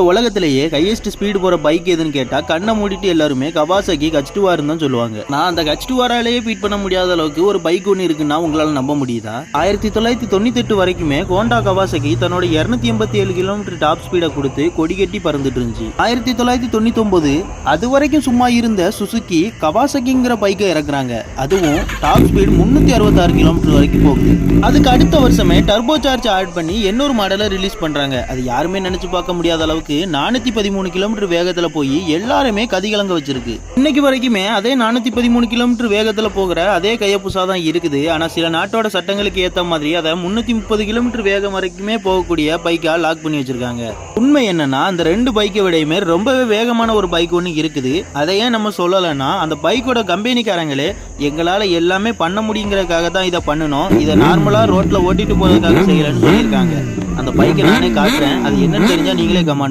உலகத்திலேயே highest speed போற bike எதுன்னு கேட்டா கண்ணை மூடிட்டு எல்லாருமே கவாசாக்கி கச்டுவாருன்னு தான் சொல்லுவாங்க. நான் அந்த கச்டுவாராலேயே பீட் பண்ண முடியாத அளவுக்கு ஒரு பைக் ஒன்று இருக்குன்னா உங்களால நம்ப முடியுதா? ஆயிரத்தி தொள்ளாயிரத்தி தொண்ணூத்தி எட்டு வரைக்குமே ஹோண்டா கவாசாக்கி தன்னோட இருநூத்தி எண்பத்தி ஏழு கிலோமீட்டர் டாப் ஸ்பீடை கொடுத்து கொடி கட்டி பறந்துட்டு இருந்துச்சு. ஆயிரத்தி தொள்ளாயிரத்தி தொண்ணூத்தி ஒன்பது அது வரைக்கும் சும்மா இருந்த சுசுக்கி கவாசகிங்கிற பைக்கை இறக்குறாங்க. அதுவும் டாப் ஸ்பீடு முன்னூத்தி அறுபத்தாறு கிலோமீட்டர் வரைக்கும் போகுது. அதுக்கு அடுத்த வருஷமே டர்போ சார்ஜ் ஆட் பண்ணி இன்னொரு மாடலை ரிலீஸ் பண்றாங்க. அது யாருமே நினைச்சு பார்க்க முடியாத அளவுக்கு நானூத்தி பதிமூணு கிலோமீட்டர் வேகத்துல போய் எல்லாருமே கதிகலங்க வச்சிருக்கு. இன்னைக்கு வரைக்குமே அதே நானூத்தி பதிமூணு கிலோமீட்டர் வேகத்துல போகிற அதே கையப்புசா தான் இருக்குது. ஆனா சில நாட்டோட சட்டங்களுக்கு ஏத்த மாதிரி அதை முன்னூத்தி முப்பது கிலோமீட்டர் வேகம் வரைக்குமே போகக்கூடிய பைக்காக லாக் பண்ணி வச்சிருக்காங்க. உண்மை என்னன்னா அந்த ரெண்டு பைக்கை விடையுமே ரொம்பவே வேகமான ஒரு பைக் ஒன்று இருக்குது. அதை ஏன் நம்ம சொல்லலைன்னா அந்த பைக்கோட கம்பெனிக்காரங்களே எங்களால் எல்லாமே பண்ண முடியுங்கிறதுக்காக தான் இதை பண்ணணும் இதை நார்மலாக ரோட்டில் ஓட்டிட்டு போகிறதுக்காக செய்யலைன்னு சொல்லியிருக்காங்க. அந்த பைக்கை நானே காட்டுறேன். அது என்னன்னு தெரிஞ்சால் நீங்களே கமெண்ட்